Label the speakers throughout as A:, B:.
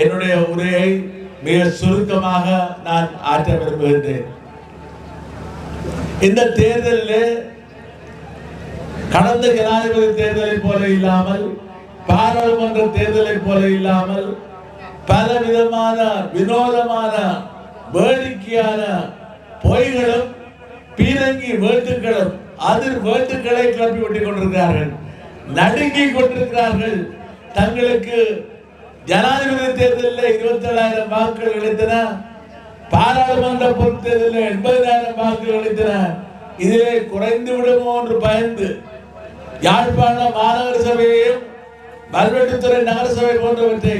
A: என்னுடைய உரையை மிக சுருக்கமாக நான் ஆற்ற விரும்புகின்றேன். இந்த தேர்தலில் கடந்த ஜனாதிபதி தேர்தலை போல இல்லாமல் பாராளுமன்ற தேர்தலை போல இல்லாமல் பல விதமான வினோதமான வேடிக்கையான பொய்களும் பீரங்கி வேட்டுகளும் அதிர் வேட்டுக்களை கிளப்பி விட்டுக் கொண்டிருக்கிறார்கள். நடுங்கிக் கொண்டிருக்கிறார்கள். தங்களுக்கு ஜனாதிபதி தேர்தலில் இருபத்தி ஏழாயிரம் வாக்குகள் கிடைத்தன. பாராளுமன்ற பொது தேர்தலில் எண்பதாயிரம் வாக்குகள் கிடைத்தன. இதிலே குறைந்து விடுமோ என்று பயந்து யாழ்ப்பாண மாநகர சபையையும் மல்வெட்டுத்துறை நகரசபை போன்றவற்றை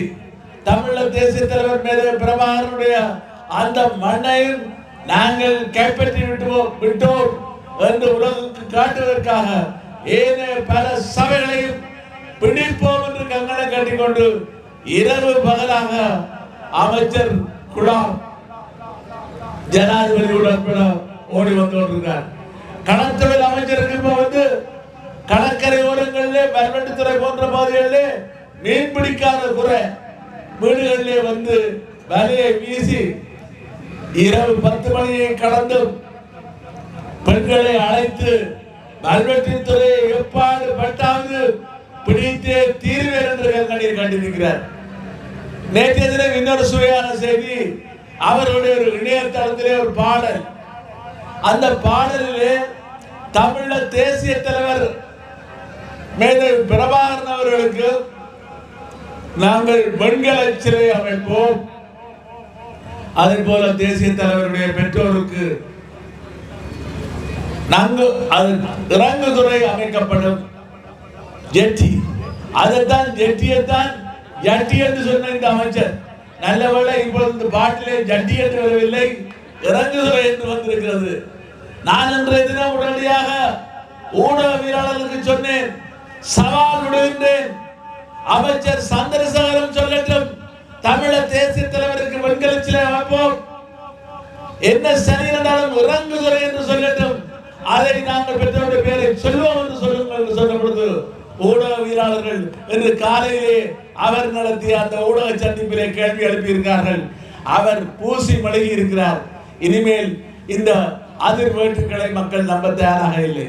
A: தமிழக தேசிய தலைவர் மேலே பிரபாகரனுடைய அந்த மண்ணையும் நாங்கள் கைப்பற்றி விட்டுவோம் விட்டோம் என்று உலகுக்கு காட்டுவதற்காக ஏனைய பல சபைகளையும் பிடிப்போம் என்று கங்கணம் கட்டிக்கொண்டு இரவு பகலாக அமைச்சர் குலாம் ஜனாதிபதி உடன்பட ஓடி வந்து கொண்டிருக்கிறார். கடற்தொழில் அமைச்சருக்கு இப்ப வந்து கடற்கரை ஓரங்களிலே பல்வெட்டுத்துறை போன்ற பகுதிகளிலே மீன் பிடிக்காத குறை வீடுகளிலே வந்து வலையை வீசி இரவு பத்து மணியை கடந்து பெண்களை அழைத்து கல்வெட்டுத்துறையை எப்பாடு பட்டாவது பிடித்தே தீர்வேன் என்று கண்ணீர் கண்டிருக்கிறார் நேற்றைய தினம் இன்னொரு சுவையான செய்தி அவருடைய ஒரு இணையதளத்திலே ஒரு பாடல். அந்த பாடலிலே தமிழ தேசிய தலைவர் மேதை பிரபாகரன் அவர்களுக்கு நாங்கள் வெண்கல சிலை அமைப்போம். அதே போல தேசிய தலைவருடைய பெற்றோருக்கு நாங்கள் அது இறங்குதுறை அமைக்கப்படும். ஜெட்டி. அதைத்தான் ஜெட்டியைத்தான் ஜட்டி என்று சொன்ன இந்த அமைச்சர் நல்லவேளை இப்பொழுது இந்த பாட்டிலே ஜட்டி என்று வரவில்லை இறங்குதுறை என்று வந்திருக்கிறது. நான் இன்றைய தினம் உடனடியாக ஊடகவியலாளர்களுக்கு சொன்னேன் சவால் விடுகின்றேன். அமைச்சர் சந்திரசேகரம் சொல்லட்டும் தமிழ தேசிய தலைவருக்கு வெண்கல அமைப்போம். என்ன சனி என்றாலும் இறங்குதுறை என்று சொல்லட்டும். அதை நாங்கள் பெற்றோருடைய பேரை சொல்வோம் என்று சொல்லுங்கள் என்று சொன்ன பொழுது ஊடகவியலாளர்கள் என்று காலையிலே அவர் நடத்திய அந்த ஊடக சந்திப்பிலே கேள்வி எழுப்பியிருக்கார்கள் அவர் பூசி மழுகி இருக்கிறார் இனிமேல் இந்த அதிர் வேட்டுக்களை மக்கள் நம்ப தயாராக இல்லை.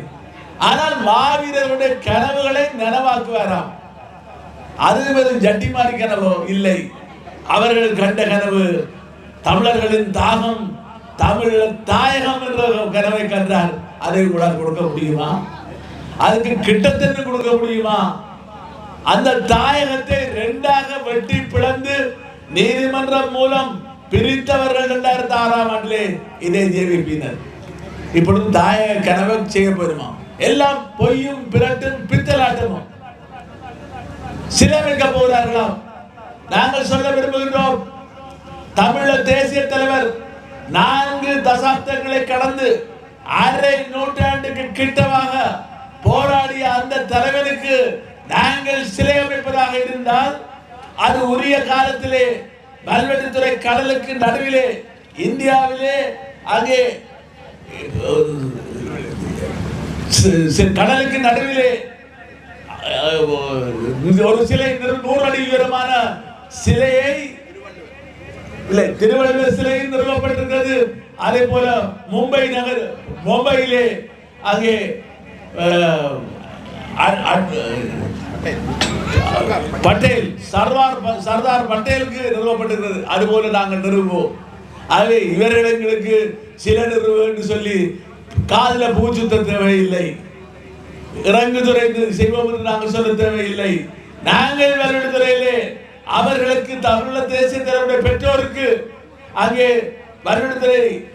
A: ஆனால் மாவீரர்களுடைய கனவுகளை நனவாக்குவாராம். அது வெறும் ஜட்டி கனவோ இல்லை. அவர்கள் கண்ட கனவு தமிழர்களின் தாகம் தமிழ் தாயகம் என்ற கனவை கண்டார் அதை உங்களால் கொடுக்க முடியுமா? அதுக்கு கிட்டத்தட்ட கொடுக்க முடியுமா? அந்த தாயகத்தை ரெண்டாக வெட்டி பிளந்து நீதிமன்றம் மூலம் பிரித்தவர்கள் இரண்டாயிரத்தி ஆறாம் ஆண்டிலே இதே ஜேவிபியினர் இப்பொழுது தாயக கனவை செய்ய போயிருமா எல்லாம் பொய்யும் பிறட்டும் பித்தலாட்டமும் சிலமிக்க போகிறார்களாம் நாங்கள் சொல்ல விரும்புகின்றோம். தமிழ தேசிய தலைவர் நான்கு தசாப்தங்களை கடந்து அரை நூற்றாண்டுக்கு கிட்டமாக போராடிய அந்த தலைவனுக்கு நாங்கள் சிலை அமைப்பதாக இருந்தால் அது உரிய காலத்திலே மல்வெட்டுத்துறை கடலுக்கு நடுவிலே இந்தியாவிலே அங்கே கடலுக்கு நடுவிலே ஒரு சிலை நூறு அடி உயரமான சிலையை இல்லை திருவள்ளுவர் சிலை நிறுவப்பட்டிருக்கிறது. அதே போல மும்பை நகர் மும்பையிலே அங்கே பட்டேல் சர்தார் ப- சர்தார் பட்டேலுக்கு நிறுவப்பட்டிருக்கிறது. அதுபோல நாங்கள் நிறுவுவோம். ஆகவே இவர்களுக்கு சில நிறுவ என்று சொல்லி காதுல பூச்சுத்த தேவையில்லை. இறங்குதுறை செய்வோம் என்று நாங்கள் சொல்ல தேவையில்லை. நாங்கள் வருடத்துறையிலே அவர்களுக்கு தமிழ தேசிய தலைவருடைய பெற்றோருக்கு அங்கே வருடத்துறை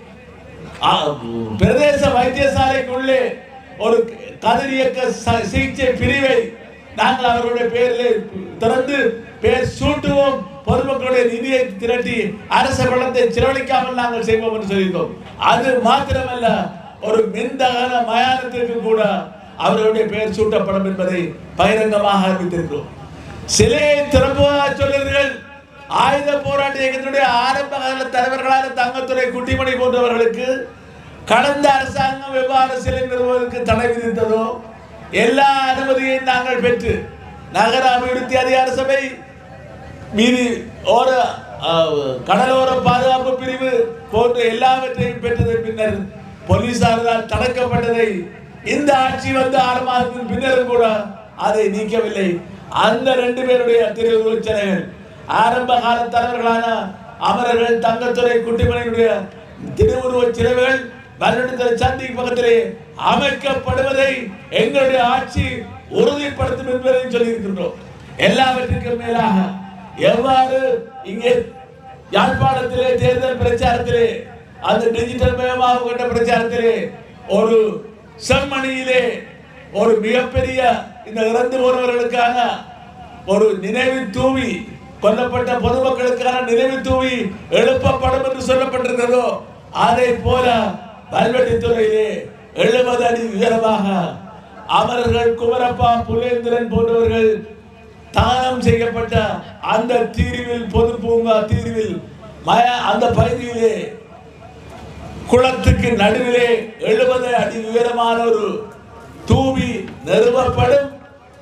A: பிரதேச வைத்தியசாலைக்குள்ளே ஒரு கதிர் இயக்க ச- சிகிச்சை பிரிவை நாங்கள் அவர்களுடைய பேரில் திறந்து பேர் சூட்டுவோம். பொதுமக்களுடைய நிதியை திரட்டி அரச பணத்தை செலவழிக்காமல் நாங்கள் செய்வோம் என்று சொல்லியிருந்தோம் அது மாத்திரமல்ல ஒரு மின்தகன மயானத்திற்கு கூட அவர்களுடைய பெயர் சூட்டப்படும் என்பதை பகிரங்கமாக அறிவித்திருக்கிறோம். சிலையை திறப்புவதாக சொல்லுங்கள் ஆயுத போராட்ட இயக்கத்தினுடைய ஆரம்ப கால தலைவர்களான தங்கத்துறை குட்டிமணி போன்றவர்களுக்கு கடந்த அரசாங்கம் எவ்வாறு சிலை நிறுவுவதற்கு தடை விதித்ததோ எல்லா அனுமதியையும் நாங்கள் பெற்று நகர அபிவிருத்தி அதிகார சபை மீதி ஓர கடலோர பாதுகாப்பு பிரிவு போன்ற எல்லாவற்றையும் பெற்றது பின்னர் போலீசாரால் தடுக்கப்பட்டதை இந்த ஆட்சி வந்து ஆறு மாதத்தின் பின்னரும் கூட அதை நீக்கவில்லை. அந்த ரெண்டு பேருடைய திருச்சனைகள் ஆரம்ப கால தலைவர்களான அமரர்கள் தங்கத்துறை குட்டிமணியுடைய திருவுருவச் சிறவுகள் வருடத்திலே சந்தி பக்கத்திலே அமைக்கப்படுவதை எங்களுடைய ஆட்சி உறுதிப்படுத்தும் என்பதை சொல்லியிருக்கின்றோம். எல்லாவற்றிற்கும் மேலாக எவ்வாறு இங்கே யாழ்ப்பாணத்திலே தேர்தல் பிரச்சாரத்திலே அந்த டிஜிட்டல் மயமாக கொண்ட பிரச்சாரத்திலே ஒரு செம்மணியிலே ஒரு மிகப்பெரிய இந்த இறந்து போனவர்களுக்கான ஒரு நினைவு தூவி கொல்லப்பட்ட பொதுமக்களுக்கான நினைவு தூவி எழுப்பப்படும் என்று சொல்லப்பட்டிருக்கிறதோ அதை போல கல்வெட்டுத்துறையிலே எழுபது அடி உயரமாக அமரர்கள் குமரப்பா புலேந்திரன் போன்றவர்கள் தானம் செய்யப்பட்ட அந்த தீர்வில் பொது பூங்கா தீர்வில் மய அந்த பகுதியிலே குளத்துக்கு நடுவிலே எழுபது அடி உயரமான ஒரு தூவி நிறுவப்படும்.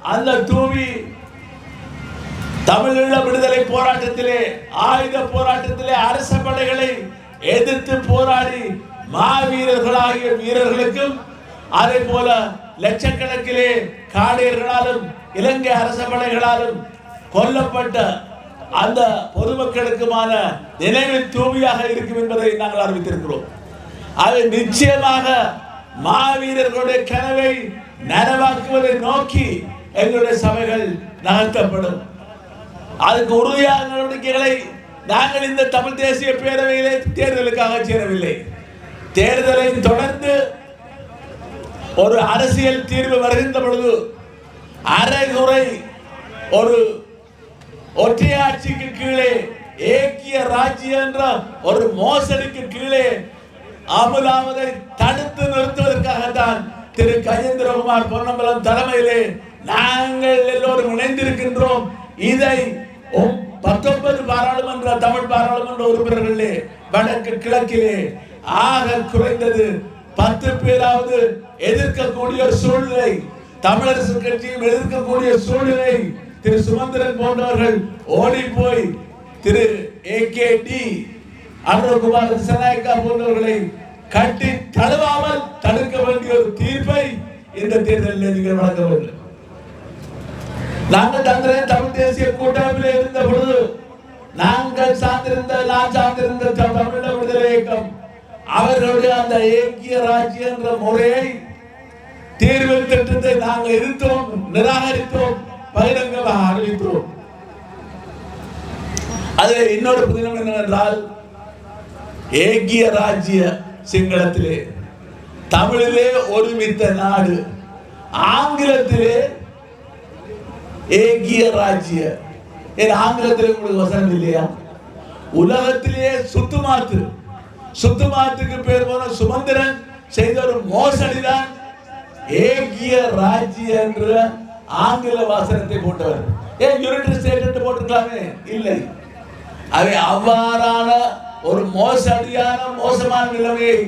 A: அந்த தூவி தமிழீழ விடுதலை போராட்டத்திலே ஆயுத போராட்டத்திலே அரச படைகளை எதிர்த்து போராடி மாவீரர்களாகிய வீரர்களுக்கும் அதே போல லட்சக்கணக்கிலே காடையர்களாலும் இலங்கை அரச படைகளாலும் கொல்லப்பட்ட அந்த பொதுமக்களுக்குமான நினைவு தூவியாக இருக்கும் என்பதை நாங்கள் அறிவித்திருக்கிறோம். அது நிச்சயமாக மாவீரர்களுடைய கனவை நனவாக்குவதை நோக்கி எங்களுடைய சபைகள் நகர்த்தப்படும். அதுக்கு உறுதியான நடவடிக்கைகளை நாங்கள் இந்த தமிழ் தேசிய பேரவையிலே தேர்தலுக்காக சேரவில்லை தேர்தலை தொடர்ந்து ஒரு அரசியல் தீர்வு வருகின்ற பொழுது அரைகுறை ஒரு ஒற்றையாட்சிக்கு கீழே ஏக்கிய ராஜ்யம் என்ற ஒரு மோசடிக்கு கீழே அமுலாவதை தடுத்து நிறுத்துவதற்காகத்தான் திரு கஜேந்திரகுமார் பொன்னம்பலம் தலைமையிலே நாங்கள் எல்லோரும் இணைந்திருக்கின்றோம். இதை பத்தொன்பது பாராளுமன்ற தமிழ் பாராளுமன்ற உறுப்பினர்களே வடக்கு கிழக்கிலே ஆக குறைந்தது. பத்து பேராவது எதிர்க்கக்கூடிய சூழ்நிலை. தமிழரசு கட்சியும் எதிர்க்கக்கூடிய சூழ்நிலை. திரு சுமந்திரன் போன்றவர்கள் ஓடி போய் திரு A K D Anurakumar Sanayakka போன்றவர்களை கட்டி தழுவாமல் தடுக்க வேண்டிய ஒரு தீர்ப்பை இந்த தேர்தலில் நீங்கள் வழங்க வேண்டும். நாங்கள் தந்திர தமிழ் தேசிய கூட்டமைப்பில் இருந்த பொழுது நாங்கள் சார்ந்திருந்த நான் சார்ந்திருந்த த- விடுதலை இயக்கம் அவர்களுடைய அந்த ஏக்கிய ராஜ்யம் என்ற முறையை தீர்வு திட்டத்தை நாங்கள் எதிர்த்தோம் நிராகரித்தோம் பகிரங்கமாக அறிவித்தோம். அது இன்னொரு புதினம் என்னவென்றால் ஏகிய ராஜ்ய சிங்களத்திலே தமிழிலே ஒருமித்த நாடு ஆங்கிலத்திலே ஏகிய ராஜ்ய. ஏன் ஆங்கிலத்திலே உங்களுக்கு வசனம் இல்லையா? உலகத்திலேயே சுத்துமாத்து சுத்துமாத்துக்கு பேர் போன சுமந்திரன் செய்த ஒரு மோசடிதான் ஏகிய ராஜ்ய என்ற ஆங்கில வாசனத்தை போட்டவர். ஏன் யுனைடெட் ஸ்டேட் என்று போட்டிருக்கலாமே? இல்லை. அவை அவ்வாறான ஒரு மோசடியான மோசமான நிலைமையை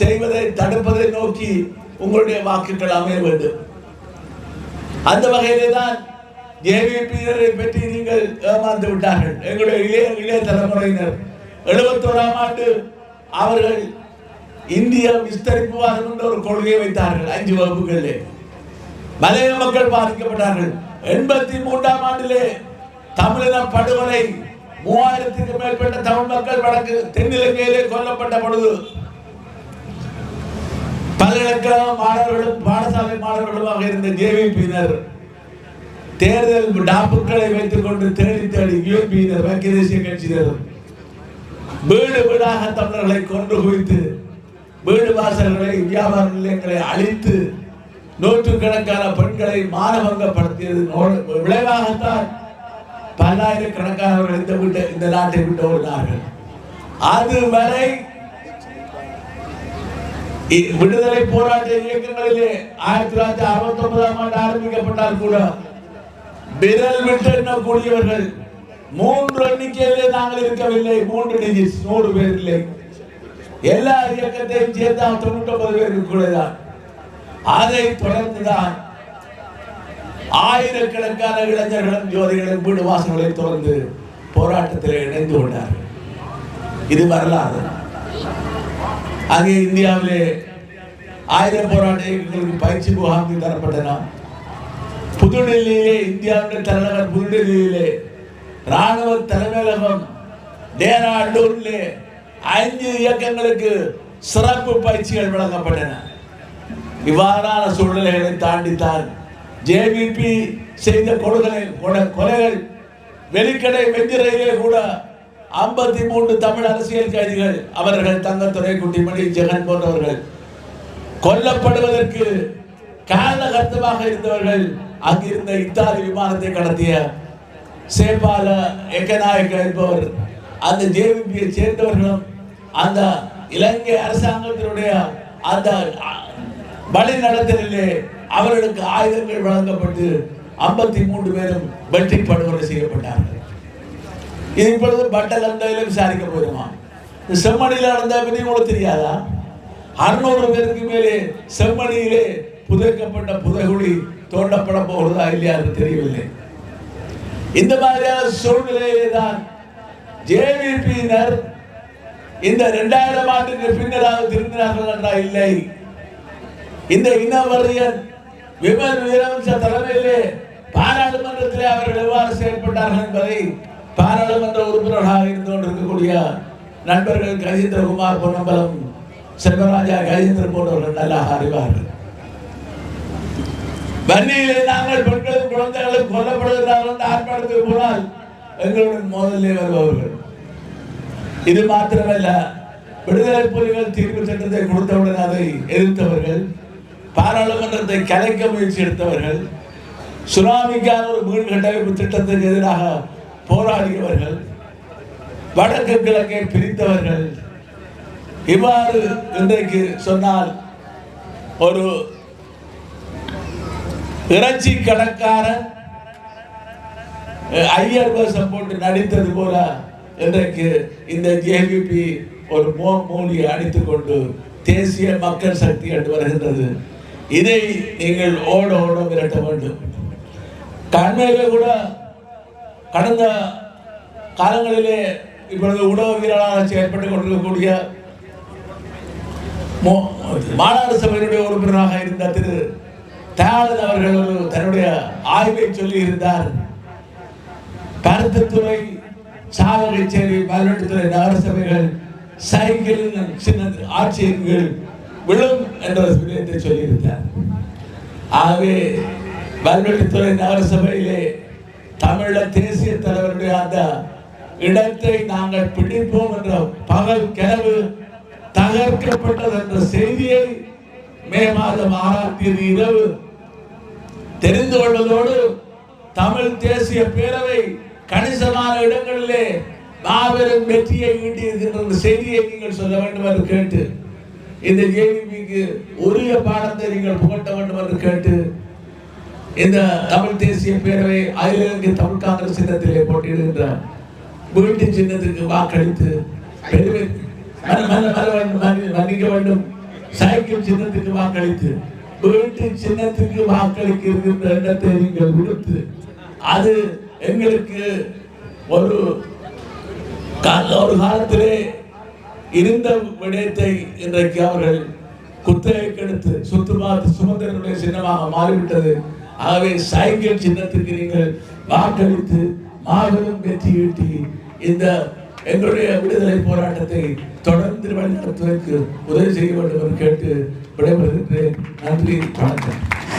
A: செய்வதை தடுப்பதை நோக்கி உங்களுடைய வாக்குகள் அமைய வேண்டும். அந்த வகையிலே தான் ஜேவிபியரை பற்றி நீங்கள் ஏமாந்து விட்டார்கள். எங்களுடைய இளைய இளைய தலைமுறையினர். எழுபத்தோராம் ஆண்டு அவர்கள் இந்திய விஸ்தரிப்பு வாதம் என்ற ஒரு கொள்கையை வைத்தார்கள் அஞ்சு வகுப்புகளிலே. மலைய மக்கள் பாதிக்கப்பட்டார்கள். எண்பத்தி மூன்றாம் ஆண்டிலே தமிழின படுகொலை மூவாயிரத்திற்கு மேற்பட்ட தமிழ் மக்கள் வடக்கு தென்னிலங்கையிலே கொல்லப்பட்ட பொழுது பல்கலைக்கழக மாணவர்களும் பாடசாலை மாணவர்களுமாக இருந்த ஜேவிபியினர் தேர்தல் டாப்புக்களை வைத்துக் கொண்டு தேடி தேடி யூபியினர் ஐக்கிய தேசிய கட்சியினர் வீடு வீடாக தமிழர்களை கொண்டு குவித்து வீடு வாசல்களை வியாபார நிலையங்களை அழித்து நூற்றுக்கணக்கான பெண்களை மானபங்கப்படுத்தியது விளைவாகத்தான் விளைவாகத்தான் பல்லாயிரக்கணக்கானவர்கள் இந்த வீட்டை இந்த நாட்டை விட்டு ஓடினார்கள். அதுவரை விடுதலை போராட்ட இயக்கங்களிலே ஆயிரத்தி தொள்ளாயிரத்தி அறுபத்தி ஒன்பதாம் ஆண்டு ஆரம்பிக்கப்பட்டால் கூட விரல் விட்டு எண்ணக்கூடியவர்கள் மூன்று எண்ணிக்கையிலே நாங்கள் இருக்கவில்லை. மூன்று டிஜிட்ஸ் நூறு பேர் இல்லை. எல்லா இயக்கத்தையும் சேர்த்து தொண்ணூற்றி ஒன்பது பேருக்கு கூட அதை தொடர்ந்துதான் ஆயிரக்கணக்கான இளைஞர்களும் ஜோதிகளும் வீடு வாசல்களை தொடர்ந்து போராட்டத்தில் இணைந்து கொண்டார்கள். இது வரலாறு. அங்கே இந்தியாவிலே ஆயுத போராட்டங்களுக்கு பயிற்சி முகாம்கள் தரப்பட்டன. புதுடெல்லியிலே இந்தியாவுடைய தலைநகர் புதுடெல்லியிலே ராணுவ தலைமையகம் டேராடூரில் ஐந்து இயக்கங்களுக்கு சிறப்பு பயிற்சிகள் வழங்கப்பட்டன. இவ்வாறான சூழ்நிலைகளை தாண்டித்தான் ஜேவிபி செய்த கொடுகளை கொலை- கொலைகள் வெளிக்கடை வெஞ்சிரையிலே கூட ஐம்பத்தி மூன்று தமிழ் அரசியல் கைதிகள் அவர்கள் தங்கத்துறை குட்டிமணி ஜெகன் போன்றவர்கள். கொல்லப்படுவதற்கு காரணகர்த்தமாக இருந்தவர்கள் அங்கிருந்த இத்தாலி விமானத்தை கடத்திய சேப்பால எக்கநாயக்க என்பவர் அந்த ஜேவிபியை சேர்ந்தவர்களும் அந்த இலங்கை அரசாங்கத்தினுடைய அந்த வழி நடத்தலிலே அவர்களுக்கு ஆயுதங்கள் வழங்கப்பட்டு ஐம்பத்தி மூன்று பேரும் வெற்றி படுகொலை செய்யப்பட்டார்கள். இது இப்பொழுது பட்டலந்தையில விசாரிக்க போயிருமா செம்மணியில் நடந்த பற்றி உங்களுக்கு தெரியாதா? அறுநூறு பேருக்கு மேலே செம்மணியிலே புதைக்கப்பட்ட புதைகுழி தோண்டப்பட போகிறதா இல்லையா என்று தெரியவில்லை. இந்த மாதிரியான சூழ்நிலையிலே தான் ஜேவிபியினர் இந்த இரண்டாயிரம் ஆண்டுக்கு பின்னராக திரும்பினார்கள் என்றால் இல்லை. இந்த இனவரியன் விமல் வீரவம்ச தலைமையிலே பாராளுமன்றத்திலே அவர்கள் எவ்வாறு செயல்பட்டார்கள் என்பதை பாராளுமன்ற உறுப்பினர்களாக இருந்து கொண்டிருக்கக்கூடிய நண்பர்கள் கஜேந்திரகுமார் பொன்னம்பலம் செல்வராஜா கஜேந்திரன் போன்றவர்கள் நல்லாக அறிவார்கள். வன்னியிலே நாங்கள் பெண்களும் குழந்தைகளும் கொல்லப்படுகிறார்கள் என்று ஆர்ப்பாட்டத்துக்கு போனால் எங்களுடன் மோதலே வருபவர்கள். இது மாத்திரமல்ல விடுதலை புலிகள் தீர்ப்பு சட்டத்தை கொடுத்தவுடன் அதை எதிர்த்தவர்கள் பாராளுமன்றத்தை கலைக்க முயற்சி எடுத்தவர்கள் சுனாமிக்கான ஒரு மீன் கட்டமைப்பு திட்டத்திற்கு எதிராக போராடியவர்கள் வடக்கு கிழக்கை பிரித்தவர்கள். இவ்வாறு இன்றைக்கு சொன்னால் ஒரு இறைச்சி கடைக்காரன் ஐயர் வேஷம் போட்டு நடித்தது போல இன்றைக்கு இந்த ஜேவிபி ஒரு மோ மூலியை அடித்துக் கொண்டு தேசிய மக்கள் சக்தி என்று வருகின்றது. இதை நீங்கள் ஓட ஓட விரட்ட வேண்டும். கண்மையிலே கூட கடந்த காலங்களிலே இப்பொழுது உணவவியலாளர் செயல்பட்டுக் கொண்டிருக்கக்கூடிய மோ- மாநாடு சபையினுடைய உறுப்பினராக இருந்த திரு தயாளன் அவர்கள் தன்னுடைய ஆய்வை சொல்லி இருந்தார். பருத்தத்துறை சாவகச்சேரி பதினெட்டுத்துறை நகரசபைகள் சைக்கிளின் சின்ன ஆட்சியர்கள் விழும் என்ற விடயத்தை சொல்லியிருந்தார் ஆகவே பதினெட்டுத்துறை நகரசபையிலே தமிழ தேசிய தலைவருடைய அந்த இடத்தை நாங்கள் பிடிப்போம் என்ற பகல் கனவு தகர்க்கப்பட்டது என்ற செய்தியை மே மாதம் ஆறாம் தேதி இரவு தெரிந்து கொள்வதோடு தமிழ் தேசிய பேரவை கணிசமான இடங்களிலே மாபெரும் வெற்றியை ஈட்டியிருக்கின்ற செய்தியை நீங்கள் சொல்ல வேண்டும் என்று கேட்டு இந்த ஜேவிபிக்கு உரிய பாடத்தை நீங்கள் புகட்ட வேண்டும் என்று கேட்டு இந்த தமிழ் தேசிய பேரவை அகில இலங்கை தமிழ் காங்கிரஸ் சின்னத்திலே போட்டியிடுகின்ற வீட்டு சின்னத்துக்கு வாக்களித்து பெருமை மன்னிக்க வேண்டும். சைக்கிள் சின்னத்துக்கு வாக்களித்து வீட்டு சின்னத்துக்கு வாக்களிக்கின்ற எண்ணத்தை நீங்கள் கொடுத்து அது எங்களுக்கு ஒரு ஒரு காலத்திலே இருந்த விடயத்தை இன்றைக்கு அவர்கள் குத்தகைக்கு கெடுத்து சுத்து பார்த்து சுமந்திரனுடைய சின்னமாக மாறிவிட்டது. ஆகவே சைக்கிள் சின்னத்துக்கு நீங்கள் வாக்களித்து மாபெரும் வெற்றி ஈட்டி இந்த எங்களுடைய விடுதலை போராட்டத்தை தொடர்ந்து வழிநடத்துவதற்கு உதவி செய்ய வேண்டும் என்று கேட்டு விடைபெறுகின்றேன் நன்றி வணக்கம்.